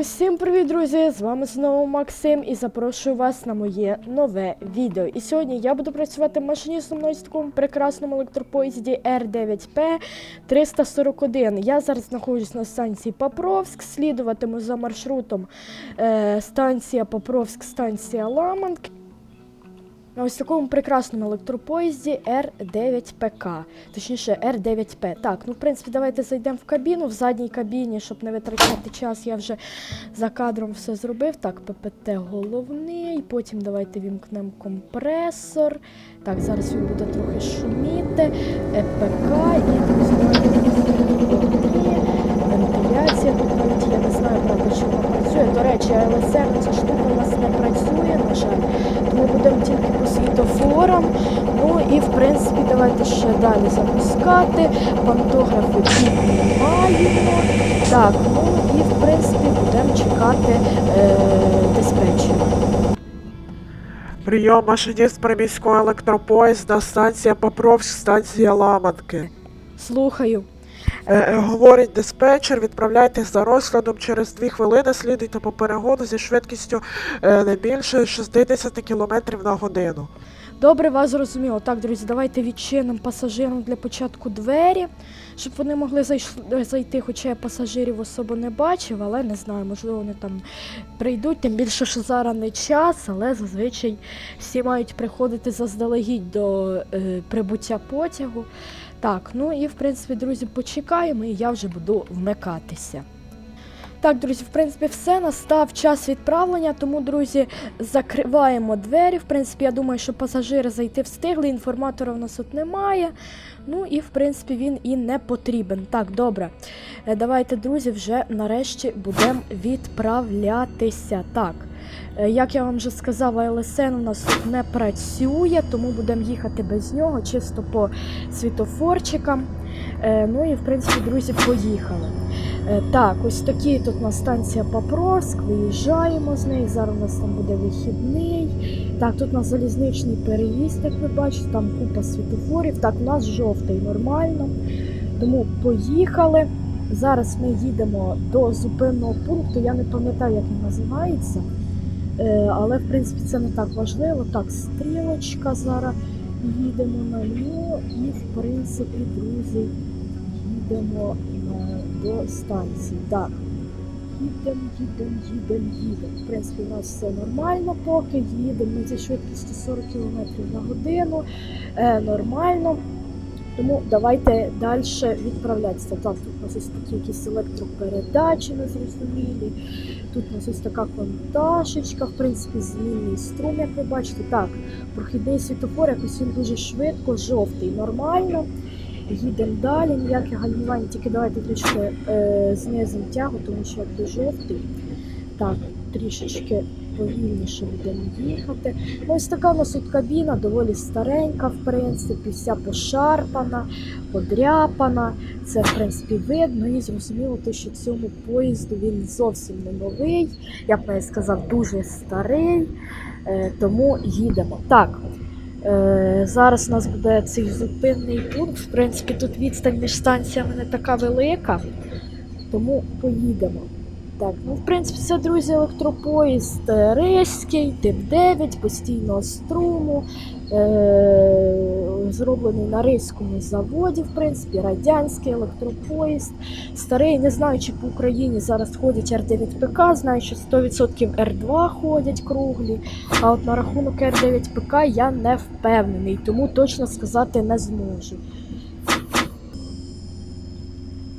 Усім привіт, друзі! З вами знову Максим і запрошую вас на моє нове відео. І сьогодні я буду працювати машиністом на такому прекрасному електропоїзді R9P 341. Я зараз знаходжусь на станції Попровськ, слідуватиму за маршрутом е, станція Попровськ, станція Ламанк. На ось такому прекрасному електропоїзді R9PK, точніше R9P. Так, ну в принципі, давайте зайдемо в кабіну. В задній кабіні, щоб не витрачати час, я вже за кадром все зробив. Так, ППТ головний. Потім давайте вімкнемо компресор. Так, зараз він буде трохи шуміти. ЕПК і друзі, давайте тут навіть я не знаю, правда, чи вона працює. До речі, ЛСР ця штука у нас не працює, на жаль. Тому будемо тільки по світофорам. Ну і в принципі давайте ще далі запускати. Пантографи піднімаємо. Так, ну і в принципі будемо чекати е, диспетчера. Прийом машиніст приміського електропоїзда, станція Покровськ, станція Ламанки. Слухаю. Е, е, говорить диспетчер, відправляйтесь за розкладом через 2 хвилини, слідуйте по перегону зі швидкістю е, не більше 60 км на годину. Добре, вас зрозуміло. Так, друзі, давайте відчинимо пасажирам для початку двері, щоб вони могли зайти, хоча я пасажирів особо не бачив, але не знаю, можливо, вони там прийдуть. Тим більше, що зараз не час, але зазвичай всі мають приходити заздалегідь до е, прибуття потягу. Так, ну і в принципі, друзі, почекаємо, і я вже буду вмикатися. Так, друзі, в принципі, все. Настав час відправлення, тому, друзі, закриваємо двері. В принципі, я думаю, що пасажири зайти встигли, інформатора в нас тут немає. Ну і в принципі він і не потрібен. Так, добре. Е, Давайте, друзі, вже нарешті будемо відправлятися. Так. Е, Як я вам вже сказала, ЛСН у нас тут не працює, тому будемо їхати без нього, чисто по світофорчикам. Е, Ну і в принципі, друзі, поїхали. Е, Так, ось такі тут у нас станція Попровськ, виїжджаємо з неї. Зараз у нас там буде вихідний. Так, тут у нас залізничний переїзд, як ви бачите, там купа світофорів. Так, у нас жовтий нормально. Тому поїхали. Зараз ми їдемо до зупинного пункту. Я не пам'ятаю, як він називається. Е, Але в принципі це не так важливо. Так, стрілочка зараз їдемо на нього і в принципі, друзі, їдемо е, до станції. Так. Їдемо, їдемо, їдемо, їдемо. В принципі, у нас все нормально поки. Їдемо зі швидкістю 40 км на годину. Е, нормально. Тому давайте далі відправлятися. Так, тут у нас ось такі якісь електропередачі незрозумілі. Тут у нас ось така конташечка, в принципі, змінний струм, як ви бачите. Так, прохідний світофор, якось він дуже швидко, жовтий, нормально. Їдемо далі, ніяких гальмувань, тільки давайте трішки е, знизимо тягу, тому що якби жовтий. Так, трішечки повільніше будемо їхати. Ну, ось така у нас тут кабіна, доволі старенька, в принципі, вся пошарпана, подряпана. Це, в принципі, видно і зрозуміло, те, що цьому поїзду він зовсім не новий. Я б навіть сказав, дуже старий. Е, тому їдемо. Так. Е, зараз у нас буде цей зупинний пункт. В принципі, тут відстань між станціями не така велика, тому поїдемо. Так, ну в принципі, це, друзі, електропоїзд е, Ризький, тип 9, постійного струму, е- зроблений на Ризькому заводі, в принципі, радянський електропоїзд. Старий, не знаю, чи по Україні зараз ходять Р9ПК, знаю, що 100% Р2 ходять круглі. А от на рахунок Р9ПК я не впевнений, тому точно сказати не зможу.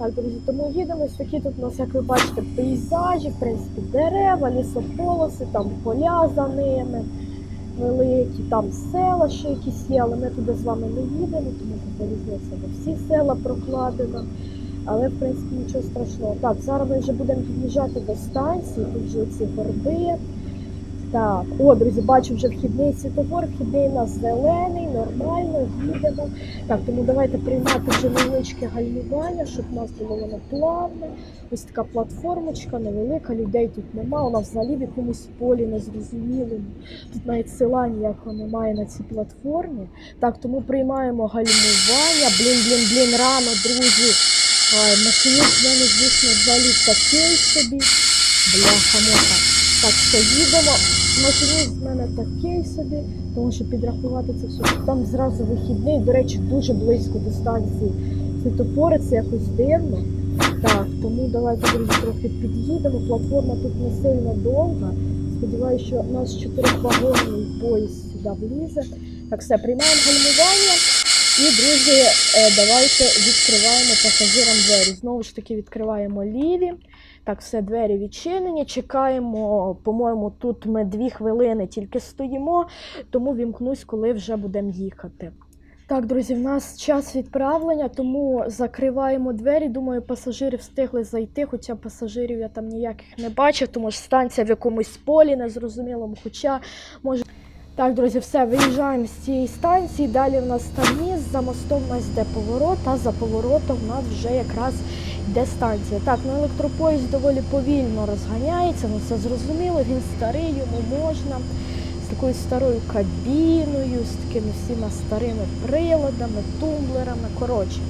Так, друзі, тому їдемо такі тут у нас, як ви бачите, пейзажі, в принципі, дерева, лісополоси, там поля за ними великі, там села ще якісь є, але ми туди з вами не їдемо, тому що залізниця не всі села прокладено. Але в принципі нічого страшного. Так, зараз ми вже будемо під'їжджати до станції, тут вже ці горби. Так, о, друзі, бачу вже вхідний світофор, вхідний у нас зелений, нормально, їдемо. Так, тому давайте приймати вже невеличке гальмування, щоб у нас було воно плавне. Ось така платформочка невелика, людей тут нема. У нас взагалі в якомусь полі незрозумілому. Тут навіть села ніякого немає на цій платформі. Так, тому приймаємо гальмування. Блін, блін, блін, рано, друзі. Машиніст в мене, звісно, взагалі такий собі. Бляха-муха. Так, що їдемо. Машиніст з мене такий собі, тому що підрахувати це все. Там зразу вихідний, до речі, дуже близько до станції світофори, це якось дивно. Так, тому давайте, друзі, трохи під'їдемо. Платформа тут не сильно довга. Сподіваюся, що наш чотирьохвагонний поїзд сюди влізе. Так, все, приймаємо гальмування. І, друзі, е, давайте відкриваємо пасажирам двері. Знову ж таки, відкриваємо ліві. Так, все, двері відчинені. Чекаємо, по-моєму, тут ми дві хвилини тільки стоїмо, тому вімкнусь, коли вже будемо їхати. Так, друзі, в нас час відправлення, тому закриваємо двері. Думаю, пасажири встигли зайти, хоча пасажирів я там ніяких не бачив, тому що станція в якомусь полі незрозумілому. Хоча може. Так, друзі, все, виїжджаємо з цієї станції. Далі в нас там міст, за мостом у нас йде поворот, а за поворотом в нас вже якраз йде станція. Так, ну електропоїзд доволі повільно розганяється, ну це зрозуміло, він старий, йому можна. З такою старою кабіною, з такими всіма старими приладами, тумблерами. Коротше.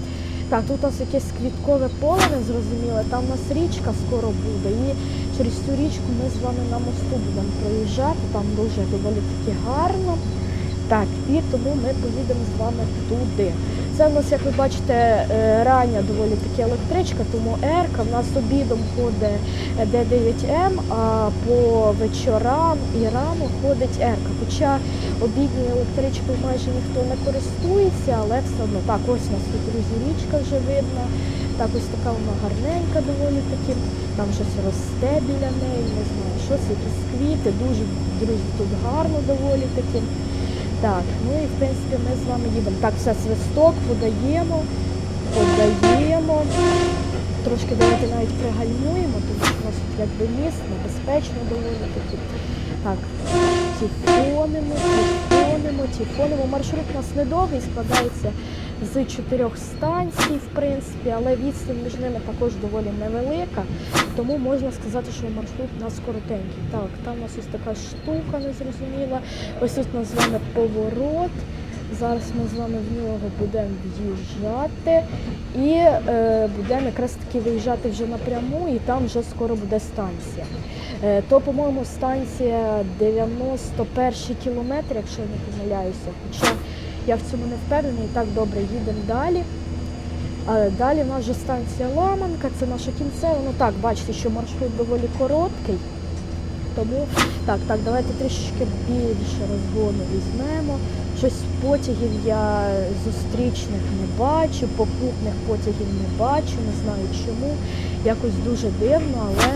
Так, тут у нас якесь квіткове поле незрозуміле, там у нас річка скоро буде. І через цю річку ми з вами на мосту будемо проїжджати, там дуже доволі таки гарно. Так, і тому ми поїдемо з вами туди. Це в нас, як ви бачите, е, рання доволі таки електричка, тому Ерка. В нас обідом ходить Д9М, а по вечорам і рано ходить Ерка. Хоча обідньою електричкою майже ніхто не користується, але все одно так, ось у нас тут друзі річка вже видно. Так, ось така вона гарненька доволі таки. Там щось росте біля неї, не знаю, що це, якісь квіти, дуже друзі, тут гарно доволі таки. Так, ну і в принципі ми з вами їдемо. Так, все, свисток подаємо, подаємо. Трошки давайте навіть пригальмуємо, тому що у нас тут якби ліс, небезпечно доволі таки. Так, тіфонимо, тіфонимо, тіфонимо. Маршрут у нас недовгий, складається з чотирьох станцій, в принципі, але відстань між ними також доволі невелика, тому можна сказати, що маршрут у нас коротенький. Так, там у нас ось така штука незрозуміла. Ось тут у нас з вами поворот. Зараз ми з вами в нього будемо в'їжджати і е, будемо якраз таки виїжджати вже напряму, і там вже скоро буде станція. Е, то, по-моєму, станція 91 кілометр, якщо я не помиляюся. Хоча я в цьому не впевнена, і так добре їдемо далі. А далі в нас вже станція Ламанка, це наша кінцева. Ну так, бачите, що маршрут доволі короткий. Тому так, так, давайте трішечки більше розгону візьмемо. Щось потягів я зустрічних не бачу, попутних потягів не бачу, не знаю чому. Якось дуже дивно, але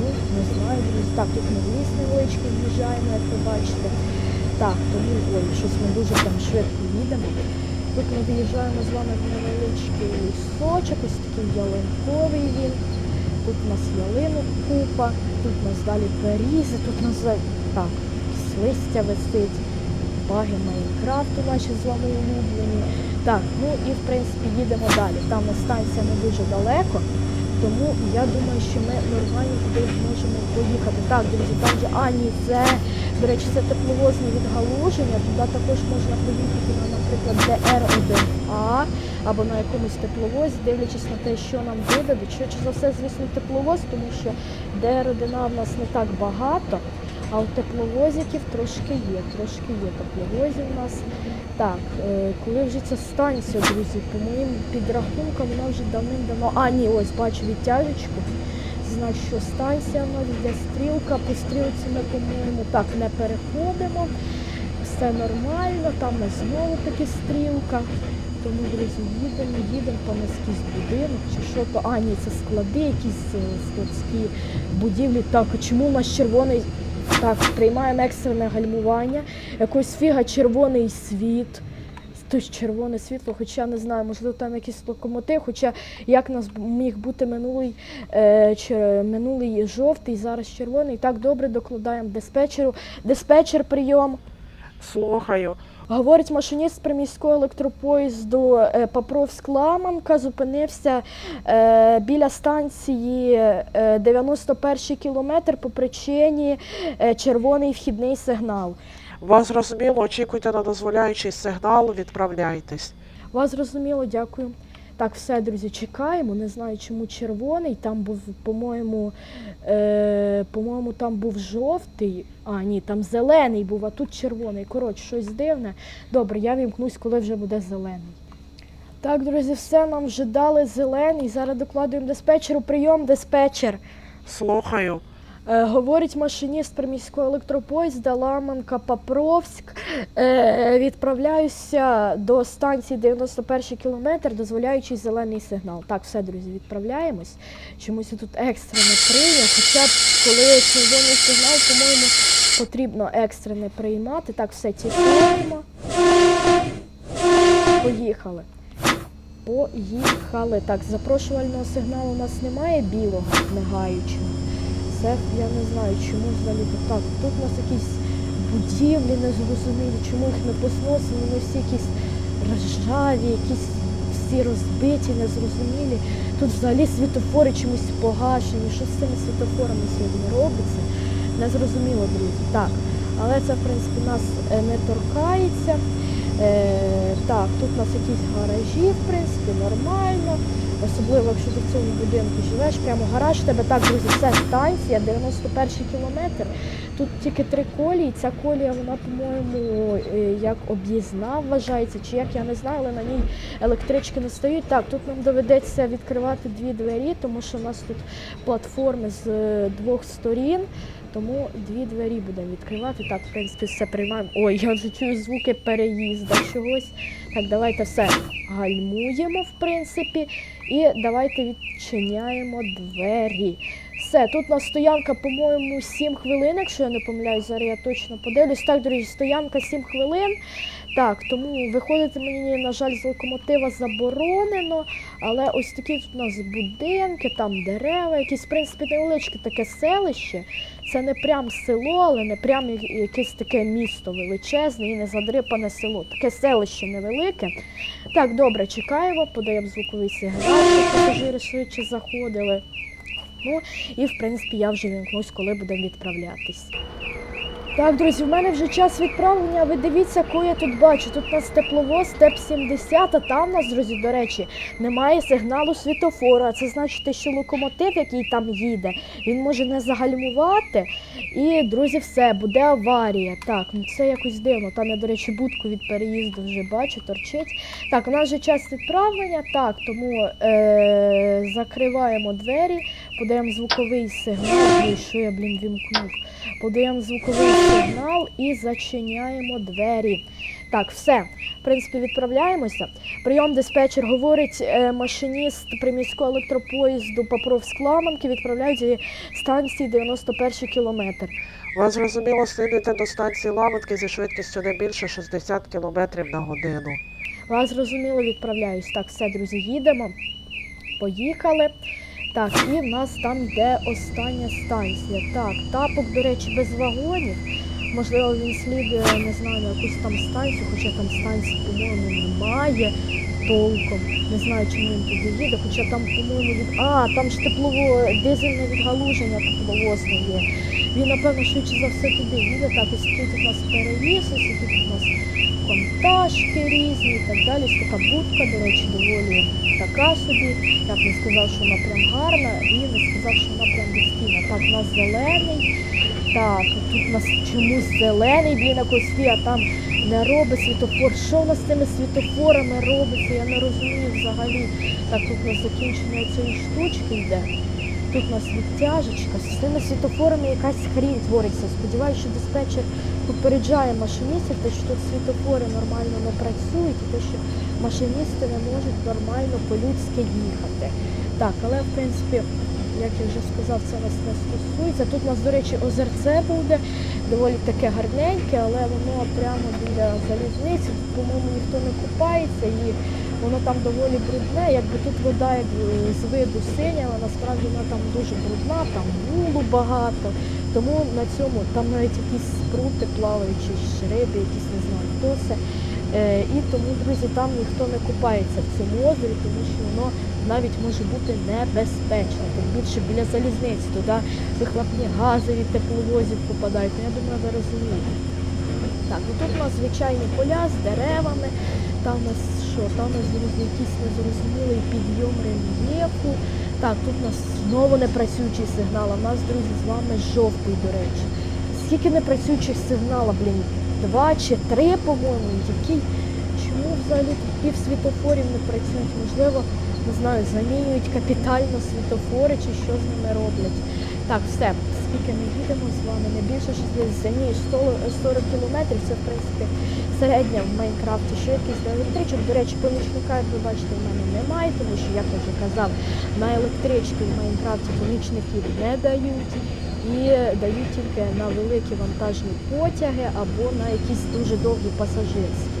ну не знаю. Так, тут ми в ліс невеличкий в'їжджаємо, як ви бачите. Так, тому ой, щось ми дуже там швидко їдемо. Тут ми виїжджаємо з вами в невеличкий лісочок, ось такий ялинковий він. Тут у нас ялинок купа, тут у нас далі берізи, тут у нас за- так, листя висить, баги Майнкрафту наші з вами улюблені. Так, ну і в принципі їдемо далі. Там станція не дуже далеко, тому я думаю, що ми нормально туди можемо поїхати. Так, друзі, там же, а ні, це, до речі, це тепловозне відгалуження, туди також можна поїхати на, наприклад, ДР-1А або на якомусь тепловозі, дивлячись на те, що нам видадуть. Швидше за все, звісно, тепловоз, тому що ДР-1А в нас не так багато, а у тепловозиків трошки є, трошки є тепловозів у нас. Так, е, коли вже ця станція, друзі, по моїм підрахункам, вона вже давним-давно. А, ні, ось бачу відтяжечку. Значить, що станція в нас йде стрілка, по стрілці ми, по-моєму, так не переходимо. Все нормально, там у нас знову таки стрілка. Тому, друзі, їдемо, їдемо, там якийсь будинок чи що то. А, ні, це склади, якісь е, складські будівлі. Так, чому у нас червоний? Так, приймаємо екстрене гальмування. Якось фіга червоний світ. Тож червоне світло, хоча не знаю, можливо, там якийсь локомотив, хоча як нас міг бути минулий, е, чер- минулий жовтий, зараз червоний. Так, добре, докладаємо диспетчеру. Диспетчер, прийом. Слухаю. Говорить машиніст приміського електропоїзду е, Покровськ-Ламанка зупинився е, біля станції е, 91 кілометр по причині е, червоний вхідний сигнал. Вас зрозуміло, очікуйте на дозволяючий сигнал, відправляйтесь. Вас зрозуміло, дякую. Так, все, друзі, чекаємо. Не знаю, чому червоний. Там був, по-моєму, е, по-моєму, там був жовтий. А, ні, там зелений був, а тут червоний. Коротше, щось дивне. Добре, я вімкнусь, коли вже буде зелений. Так, друзі, все нам вже дали зелений. Зараз докладуємо диспетчеру. Прийом, диспетчер. Слухаю. Е, говорить машиніст приміського електропоїзда Ламанка Папровськ. Е, відправляюся до станції 91 кілометр, дозволяючи зелений сигнал. Так, все, друзі, відправляємось. Чомусь тут екстрено прийняв. Хоча коли червоний сигнал, по-моєму, потрібно екстрене приймати. Так, все тікаємо. Поїхали. Поїхали. Так, запрошувального сигналу у нас немає білого, мигаючого. Це я не знаю, чому взагалі так. Тут у нас якісь будівлі незрозумілі, чому їх не посносили, вони всі якісь ржаві, якісь всі розбиті, незрозумілі. Тут взагалі світофори чомусь погашені. Що з цими світофорами сьогодні робиться? Незрозуміло, друзі. Так, але це, в принципі, нас е, не торкається. Е, так, тут у нас якісь гаражі, в принципі, нормально. Особливо, якщо ти в цьому будинку живеш, прямо гараж тебе. Так, друзі, це станція, 91 кілометр. Тут тільки три колії. Ця колія, вона, по-моєму, е, як об'їзна вважається, чи як я не знаю, але на ній електрички не стоїть. Так, тут нам доведеться відкривати дві двері, тому що у нас тут платформи з е, двох сторін. Тому дві двері будемо відкривати. Так, в принципі, все приймаємо. Ой, я вже чую звуки переїзду чогось. Так, давайте все гальмуємо, в принципі, і давайте відчиняємо двері. Все, тут у нас стоянка, по-моєму, 7 хвилин, якщо я не помиляюсь, зараз я точно подивлюсь. Так, друзі, стоянка 7 хвилин. Так, тому виходити мені, на жаль, з локомотива заборонено. Але ось такі тут у нас будинки, там дерева, якісь, в принципі, невеличке таке селище. Це не прям село, але не прям якесь таке місто величезне і не задрипане село. Таке селище невелике. Так, добре, чекаємо, подаємо звуковий сигнал, щоб пасажири швидше заходили. Ну і в принципі я вже вімкнусь, коли будемо відправлятись. Так, друзі, в мене вже час відправлення. Ви дивіться, кого я тут бачу. Тут у нас тепловоз степ 70, а там у нас, друзі, до речі, немає сигналу світофора. Це значить, що локомотив, який там їде, він може не загальмувати. І, друзі, все, буде аварія. Так, ну це якось дивно. Там я, до речі, будку від переїзду вже бачу, торчить. Так, у нас вже час відправлення. Так, тому е- закриваємо двері, подаємо звуковий сигнал. Що я, блін, вімкнув. Подаємо звуковий сигнал і зачиняємо двері. Так, все. В принципі, відправляємося. Прийом диспетчер говорить е, машиніст приміського електропоїзду Попровськ-Ламанки відправляють зі станції 91 кілометр. Вас зрозуміло, слідуйте до станції Ламанки зі швидкістю не більше 60 км на годину. Вас зрозуміло, відправляюсь. Так, все, друзі, їдемо. Поїхали. Так, і в нас там йде остання станція. Так, тапок, до речі, без вагонів. Можливо, він слідує, не знаю, на якусь там станцію, хоча там станції, по-моєму, немає толком. Не знаю, чому він туди їде, хоча там, по-моєму, від. А, там ж теплово дизельне відгалуження тепловозне є. Він, напевно, швидше за все туди їде. Так, ось тут у нас переїзд, ось тут у нас контажки різні і так далі. Ось така будка, до речі, доволі така собі. Я б не сказав, що вона прям гарна, і не сказав, що вона прям безстійна. Так, у нас зелений. Так, тут у нас чомусь зелений, блін, якось свій, а там не робить світофор. Що у нас з цими світофорами робиться? Я не розумію взагалі. Так, тут у нас закінчення цієї штучки йде. Тут у нас відтяжечка. З цими світофорами якась хрінь твориться. Сподіваюся, що диспетчер попереджає машиністів, те, що тут світофори нормально не працюють, і те, що машиністи не можуть нормально по-людськи їхати. Так, але в принципі, як я вже сказав, це нас не стосується. Тут у нас, до речі, озерце буде, доволі таке гарненьке, але воно прямо біля залізниці. По-моєму, ніхто не купається і воно там доволі брудне. Якби тут вода як е, з виду синя, але насправді вона там дуже брудна, там мулу багато. Тому на цьому там навіть якісь спрути плаваючі, риби, якісь не знаю, хто це. Е, і тому, друзі, там ніхто не купається в цьому озері, тому що воно навіть може бути небезпечне. Тим більше біля залізниці, туди вихлопні гази від тепловозів попадають. Ну, я думаю, ви розумієте. Так, ну тут у нас звичайні поля з деревами. там у нас що? Там у нас якийсь незрозумілий підйом рельєфу. Так, тут у нас знову непрацюючий сигнал, в нас, друзі, з вами жовтий, до речі. Скільки непрацюючих сигнала, блін? Два чи три, по-моєму, який. Чому взагалі тут світофорів не працюють? Можливо, не знаю, замінюють капітально світофори чи що з ними роблять. Так, все, скільки ми їдемо з вами, не більше 60, ні, 100 40 кілометрів, це в принципі середня в Майнкрафті швидкість для електричок. До речі, помічника, як ви бачите, в мене немає, тому що, як я вже казав, на електрички в Майнкрафті помічників не дають. І дають тільки на великі вантажні потяги або на якісь дуже довгі пасажирські.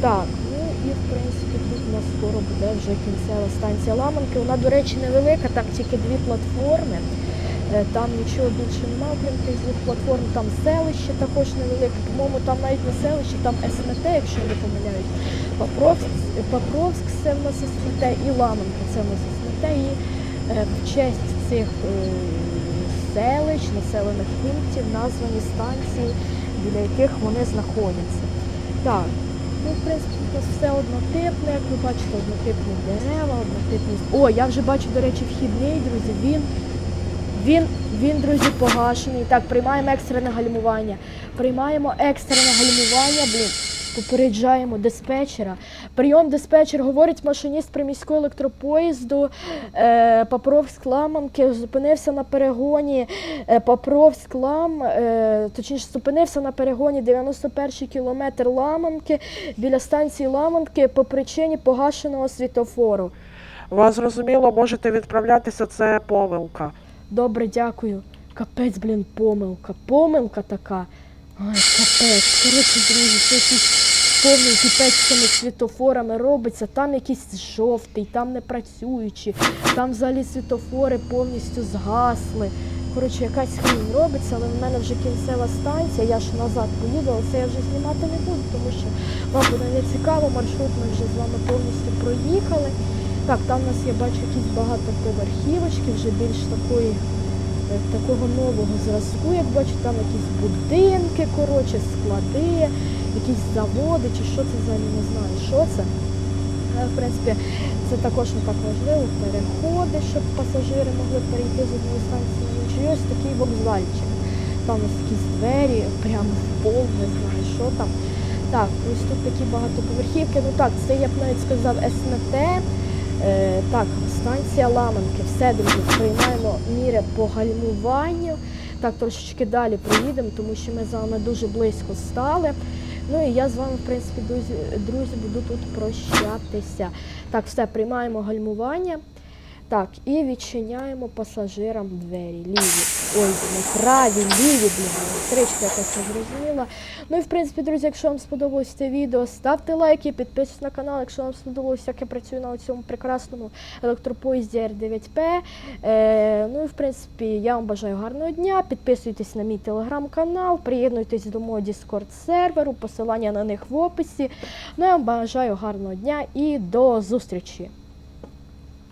Так, ну і в принципі тут у нас скоро буде вже кінцева станція Ламанки. Вона, до речі, невелика, там тільки дві платформи. Е, Там нічого більше немає, крім тих двох платформ. Там селище також невелике. По-моєму, там навіть не селище, там СМТ, якщо я не помиляюсь. Покровськ, Покровськ це в нас СМТ і Ламанка це в нас СМТ. І е, в честь цих е, селищ, населених пунктів названі станції, біля яких вони знаходяться. Так, ну в принципі нас все однотипне, як ви бачите, однотипні дерева, однотипні. О, я вже бачу, до речі, вхідний, друзі. Він він, він, друзі, погашений. Так, приймаємо екстрене гальмування. Приймаємо екстрене гальмування, блін. Попереджаємо диспетчера. Прийом диспетчер говорить машиніст приміського електропоїзду е, Попровськ Ламанки зупинився на перегоні е, Попровськ Лам, е, точніше зупинився на перегоні 91 кілометр Ламанки біля станції Ламанки по причині погашеного світофору. Вас зрозуміло, можете відправлятися, це помилка. Добре, дякую. Капець, блін, помилка. Помилка така. Ай, капець. Коротше, друзі, це якийсь повний піпець з цими світофорами робиться. Там якийсь жовтий, там не працюючі, там взагалі світофори повністю згасли. Коротше, якась хрінь робиться, але в мене вже кінцева станція, я ж назад поїду, але це я вже знімати не буду, тому що вам буде не цікаво, маршрут ми вже з вами повністю проїхали. Так, там у нас я бачу якісь багатоповерхівочки, вже більш такої, е, такого нового зразку, як бачу, там якісь будинки, коротше, склади, якісь заводи, чи що це взагалі не знаю, що це. Але, в принципі, це також не так важливо. Переходи, щоб пасажири могли перейти з однієї станції на іншу. Ось такий вокзальчик. Там ось якісь двері, прямо в пол, не знаю, що там. Так, ось тут такі багатоповерхівки. Ну так, це я б навіть сказав СМТ. Е, так, станція Ламанки. Все, друзі, приймаємо міри по гальмуванню. Так, трошечки далі проїдемо, тому що ми з вами дуже близько стали. Ну і я з вами, в принципі, друзі, друзі, буду тут прощатися. Так, все, приймаємо гальмування. Так, і відчиняємо пасажирам двері. Ліві. Ой, праві, ліві, блін. Стрічка якась не зрозуміла. Ну і в принципі, друзі, якщо вам сподобалось це відео, ставте лайки, підписуйтесь на канал, якщо вам сподобалось, як я працюю на цьому прекрасному електропоїзді R9P. Е, ну і в принципі, я вам бажаю гарного дня. Підписуйтесь на мій телеграм-канал, приєднуйтесь до мого Discord серверу, посилання на них в описі. Ну я вам бажаю гарного дня і до зустрічі!